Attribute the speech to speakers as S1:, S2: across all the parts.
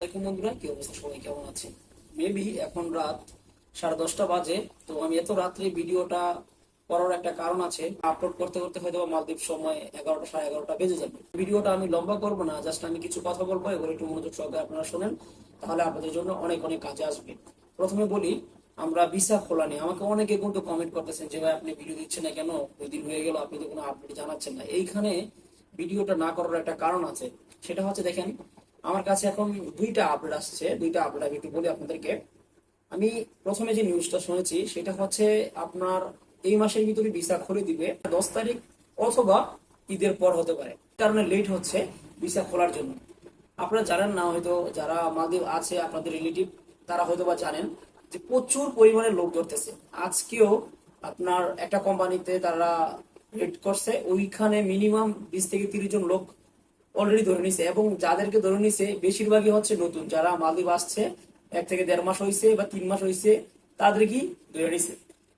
S1: আসসালামাইকুম বন্ধুরা কি অবস্থা? সবাই কেমন আছে মেবি এখন রাত সাড়ে দশটা বাজে, তো আমি এত রাত্রে ভিডিওটা করার একটা কারণ আছে। আপলোড করতে করতে হয়তো মালদ্বীপ সময় এগারোটা, সাড়ে এগারোটা বেজে যাবে। ভিডিওটা আমি লম্বা করব না জাস্ট আমি কিছু কথা বলব, এগুলো একটু মনোযোগ সহকারে আপনারা শোনেন, তাহলে আপনাদের জন্য অনেক অনেক কাজে আসবে। প্রথমে বলি, আমরা ভিসা খোলা নেই। আমাকে অনেকে কিন্তু কমেন্ট করতেছেন যে, ভাই, আপনি ভিডিও দিচ্ছেন না কেন? দুই দিন হয়ে গেল, আপনি তো কোনো আপডেট জানাচ্ছেন না। এইখানে ভিডিওটা না করার একটা কারণ আছে। সেটা হচ্ছে দেখেন আমার কাছে এখন দুইটা আপডেট আসছে, দুইটা আপডেট আমি একটু বলি আপনাদেরকে। আমি প্রথমে যে নিউজটা শুনেছি, সেটা হচ্ছে আপনার এই মাসের ভিতরে ভিসা খুলে দিবে দশ তারিখ অথবা ঈদের পর হতে পারে। কারণে লেট হচ্ছে ভিসা খোলার জন্য। আপনারা জানেন না হয়তো, যারা মালদ্বীপ আছে, আপনাদের রিলেটিভ তারা হয়তো বা জানেন যে প্রচুর পরিমাণে লোক ধরতেছে। আজকেও আপনার একটা কোম্পানিতে তারা রেড করছে, ওইখানে মিনিমাম বিশ থেকে তিরিশ জন লোক অলরেডি ধরে নিছে এবং যাদেরকে ধরে নিছে বেশিরভাগই হচ্ছে নতুন, যারা মালদ্বীপ আসছে, এক থেকে দেড় মাস হয়েছে বা তিন মাস হয়েছে তাদের কি ধরে নিছে।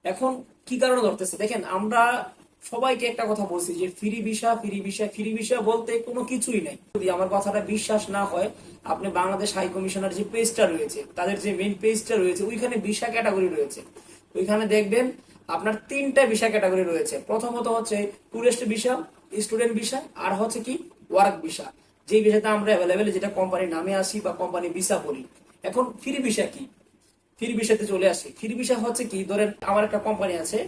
S1: এখন কি কারণে ধরতেছে? দেখেন, আমরা সবাইকে একটা কথা বলছি যে free visa free visa free visa বলতে কোনো কিছুই নাই। যদি আমার কথাটা বিশ্বাস না হয়, আপনি বাংলাদেশ হাই কমিশনার যে পেজটা রয়েছে, তাদের যে মেইন পেজটা রয়েছে, ওইখানে ভিসা ক্যাটাগরি রয়েছে। ওইখানে দেখবেন আপনার তিনটা ভিসা ক্যাটাগরি রয়েছে। প্রথমত হচ্ছে টুরিস্ট ভিসা স্টুডেন্ট ভিসা আর হচ্ছে কি ওয়ার্ক ভিসা। যে ভিসাতে আমরা অ্যাভেলেবেল যেটা কোম্পানির নামে আসি বা কোম্পানি ভিসা বলি। এখন ফ্রি ভিসা কি? ফ্রি ভিসাতে চলে আসি। ফ্রি ভিসা হচ্ছে কি? ধরেন আমার একটা কোম্পানি আছে,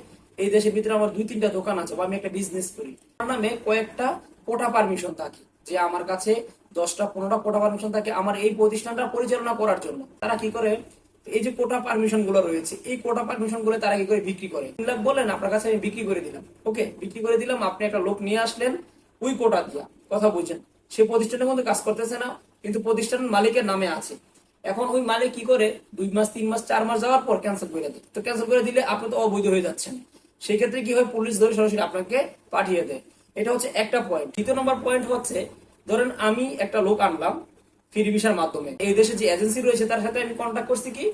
S1: এই দেশের ভিতরে আমার দুই তিনটা দোকান আছে, বা আমি একটা বিজনেস করি। আমার নামে কয়েকটা কোটা পারমিশন থাকে, যে আমার কাছে দশটা, পনেরোটা কোটা পারমিশন থাকে আমার এই প্রতিষ্ঠানটা পরিচালনা করার জন্য। তারা কি করে? এই যে কোটা পারমিশনগুলো রয়েছে, এই কোটা পারমিশনগুলো তারা কি করে বিক্রি করে? বলেন আপনার কাছে আমি বিক্রি করে দিলাম। ওকে বিক্রি করে দিলাম, আপনি একটা লোক নিয়ে আসলেন ওই কোটা দিয়া। কথা বুঝছেন? সে প্রতিষ্ঠানের মধ্যে কাজ করতেছে না, কিন্তু প্রতিষ্ঠান মালিকের নামে আছে। এখন ওই মালিক কি করে? দুই মাস, তিন মাস, চার মাস যাওয়ার পর ক্যান্সেল করে দেয়। তো ক্যান্সেল করে দিলে আপনি তো অবৈধ হয়ে যাচ্ছেন। সেই ক্ষেত্রে কি হয়? পুলিশ ধরে সরাসরি আপনাকে পাঠিয়ে দেয়। এটা হচ্ছে একটা পয়েন্ট দ্বিতীয় নম্বর পয়েন্ট হচ্ছে, ধরেন আমি একটা লোক আনলাম ফ্রি ভিসার মাধ্যমে। এই দেশে যে এজেন্সি রয়েছে, তার সাথে আমি কন্ট্যাক্ট করছি কি?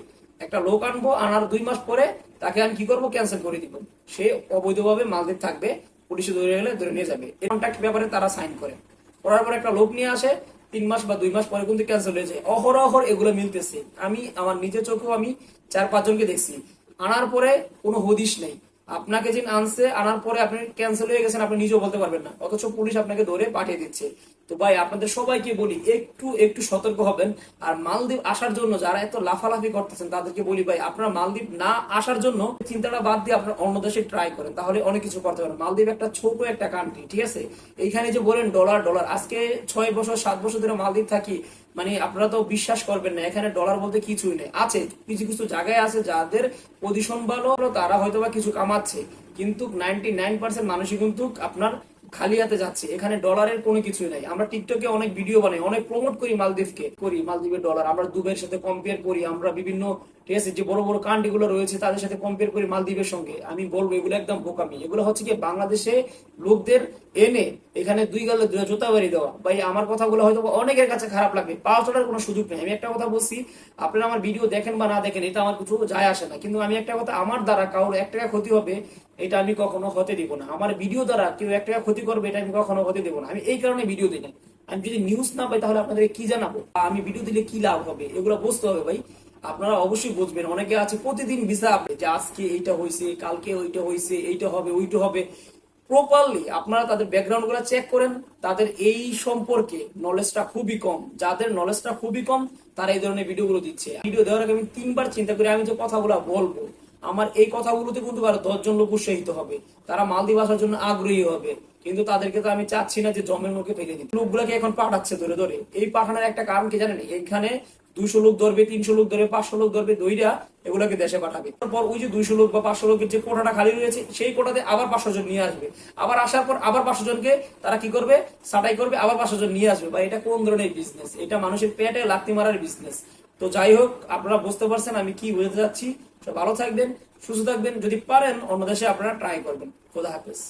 S1: একটা লোক আনব, আনার দুই মাস পরে তাকে আমি কি করব? ক্যান্সেল করে দিব। সে অবৈধভাবে মালদ্বীপ থাকবে পুলিশে ধরে গেলে ধরে নিয়ে যাবে। এই কন্ট্রাক্ট ব্যাপারে তারা সাইন করে। করার পরে একটা লোক নিয়ে আসে, তিন মাস বা দুই মাস পরে কিন্তু ক্যান্সেল হয়ে যায়। অহরহ এগুলো মিলতেছে। আমি, আমার নিজের চোখেও আমি চার পাঁচজনকে দেখছি। আনার পরে কোনো হদিশ নেই। আপনাকে যে আনছে, আনার পরে আপনি ক্যান্সেল হয়ে গেছেন, আপনি নিজেও বলতে পারবেন না। অথচ পুলিশ আপনাকে ধরে পাঠিয়ে দিচ্ছে। তো ভাই, আপনাদের সবাইকে বলি, একটু একটু সতর্ক হবেন। আর মালদ্বীপ আসার জন্য যারা এত লাফালাফি করতেছেন, তাদেরকে বলি ভাই, আপনারা মালদ্বীপ না আসার জন্য চিন্তাটা বাদ দিয়ে আপনারা অন্য দেশে ট্রাই করেন। তাহলে অনেক কিছু করতে পারেন মালদ্বীপ একটা ছোট একটা কান্ট্রি ঠিক আছে? এইখানে যে বলেন ডলার ডলার আজকে ছয় বছর, সাত বছর ধরে মালদ্বীপ থাকি। মানে আপনারা তো বিশ্বাস করবেন না, এখানে ডলার বলতে কিছুই নেই। আছে, কিছু কিছু জায়গায় আছে যাদের পজিশন ভালো, তারা হয়তো বা কিছু কামাচ্ছে, কিন্তু নাইনটি নাইন পার্সেন্ট মানুষই কিন্তু আপনার খালি হাতে যাচ্ছে। এখানে ডলারের কোনো কিছুই নাই। আমরা টিকটকে অনেক ভিডিও বানাই, অনেক প্রমোট করি মালদ্বীপকে, করি মালদ্বীপের ডলার আমরা দুবাইয়ের সাথে কম্পেয়ার করি, আমরা বিভিন্ন ঠিক আছে? যে বড় বড় কান্ট্রি গুলো রয়েছে, তাদের সাথে কম্পেয়ার করি মালদ্বীপের সঙ্গে। আমি বলব, এগুলো একদম বোকামি। এগুলো হচ্ছে কি বাংলাদেশে লোকদের এনে এখানে দুই গালে জোতা বাড়ি দেওয়া। ভাই, আমার কথাগুলো হয়তো অনেকের কাছে খারাপ লাগবে। পাওয়া চলার কোনো সুযোগ নেই। আমি একটা কথা বলছি, আপনারা আমার ভিডিও দেখেন বা না দেখেন, এটা আমার কিছু যায় আসে না। কিন্তু আমি একটা কথা, আমার দ্বারা কারোর এক টাকা ক্ষতি হবে, এটা আমি কখনো হতে দিব না। আমার ভিডিও দ্বারা কেউ এক টাকা ক্ষতি করবে, এটা আমি কখনো হতে দেবো না। আমি এই কারণে ভিডিও দিই না। আমি যদি নিউজ না পাই, তাহলে আপনাদের কি জানাব? আমি ভিডিও দিলে কি লাভ হবে? এগুলো বুঝতে হবে, ভাই। আপনারা অবশ্যই বুঝবেন, অনেকে আছে প্রতিদিন ভিসা যে আজকে এইটা হয়েছে কালকে ওইটা হয়েছে এইটা হবে, ওইটা হবে। প্রপারলি আপনারা তাদের ব্যাকগ্রাউন্ডগুলো চেক করেন, তাদের এই সম্পর্কে নলেজটা খুবই কম। যাদের নলেজটা খুবই কম, তারা এই ধরনের ভিডিওগুলো দিচ্ছে। ভিডিও দেওয়ার আগে আমি তিনবার চিন্তা করি আমি যে কথাগুলো বলব, আমার এই কথাগুলোতে কিন্তু আরও দশজন লোক উৎসাহিত হবে। তারা মালদ্বীপ আসার জন্য আগ্রহী হবে। কিন্তু তাদেরকে তো আমি চাচ্ছি না যে জমের মুখে ফেলে দিই লোকগুলোকে এখন পাঠাচ্ছে ধরে ধরে। এই পাঠানোর একটা কারণ কি জানেন? এখানে দুইশো লোক ধরবে, তিনশো লোক ধরবে, পাঁচশো লোক ধরবে, দইরা এগুলোকে দেশে পাঠাবে। তারপর ওই যে দুইশো লোক বা পাঁচশো লোকের যে কোটাটা খালি রয়েছে, সেই কোটাতে আবার পাঁচশো জন নিয়ে আসবে। আবার আসার পর আবার পাঁচশো জনকে তারা কি করবে? সাটাই করবে, আবার পাঁচশো জন নিয়ে আসবে। বা এটা কোন ধরনের বিজনেস এটা মানুষের পেটে লাত্তি মারার বিজনেস তো যাই হোক, আপনারা বুঝতে পারছেন আমি কি বুঝতে সব ভালো থাকবেন, সুস্থ থাকবেন। যদি পারেন, অন্য দেশে আপনারা ট্রাই করবেন। খোদা হাফেজ।